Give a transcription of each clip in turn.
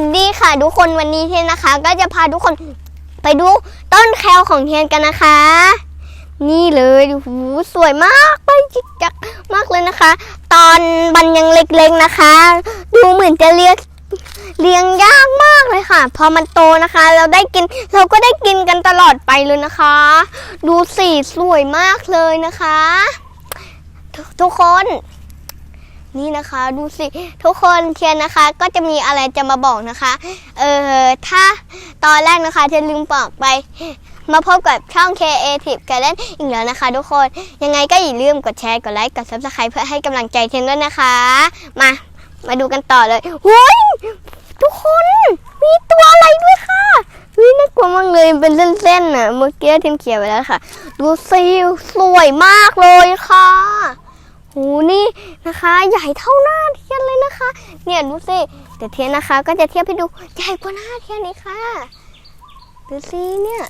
สดีค่ะทุกคนวันนี้เทียนนะคะ ก็จะพาทุกคนไปดูต้นแคลของเทียนกันนะคะ นี่เลยหูสวยมากไปจิกจักมากเลยนะคะ ตอนบันยังเล็กๆนะคะ ดูเหมือนจะเลี้ยงเลี้ยงยากมากเลยค่ะ พอมันโตนะคะ เราได้กินเราก็ได้กินกันตลอดไปเลยนะคะ ดูสีสวยมากเลยนะคะททุกคน นี่นะคะดูสิทุกคนเทียนนะคะก็จะมีอะไรจะมาบอกนะคะเออถ้าตอนแรกนะคะเทียนลืมบอกไป มาพบกับช่อง Creative Garden อีกแล้วนะคะ ทุกคนยังไงก็อย่าลืมกดแชร์กดไลค์กด Subscribe เพื่อให้กำลังใจเทียนด้วยนะคะ มามาดูกันต่อเลยหุยทุกคนมีตัวอะไรด้วยค่ะวิน่ากลัวมากเลยเป็นเส้นๆน่ะเมื่อกี้เทียนเขียนไว้แล้วค่ะ ดูสิสวยมากเลยค่ะ นะคะ ใหญ่เท่าหน้าเทียนเลยนะคะ เนี่ยดูสิแต่เทียนนะคะ ก็จะเทียบให้ดูใหญ่กว่าหน้าเทียนนี่ค่ะดูสิเนี่ย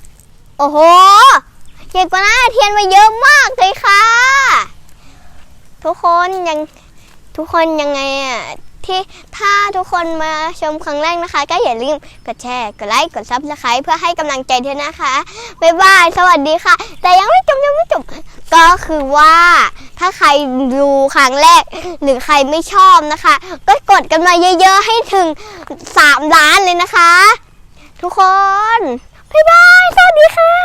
โอ้โหใหญ่กว่าหน้าเทียนมาเยอะมากเลยค่ะ ทุกคนยังทุกคนยังไงอะที่ถ้าทุกคนมาชมครั้งแรกนะคะ ก็อย่าลืมกดแชร์ กดไลค์ กดซับสไครต์เพื่อให้กำลังใจเทียนนะคะ บ๊ายบาย สวัสดีค่ะ แต่ยังไม่จบยังไม่จบ ก็คือว่า ถ้าใครดูครั้งแรก หรือใครไม่ชอบนะคะ ก็กดกันมาเยอะๆ ให้ถึง 3 ล้านเลยนะคะ ทุกคน บ๊ายบาย สวัสดีค่ะ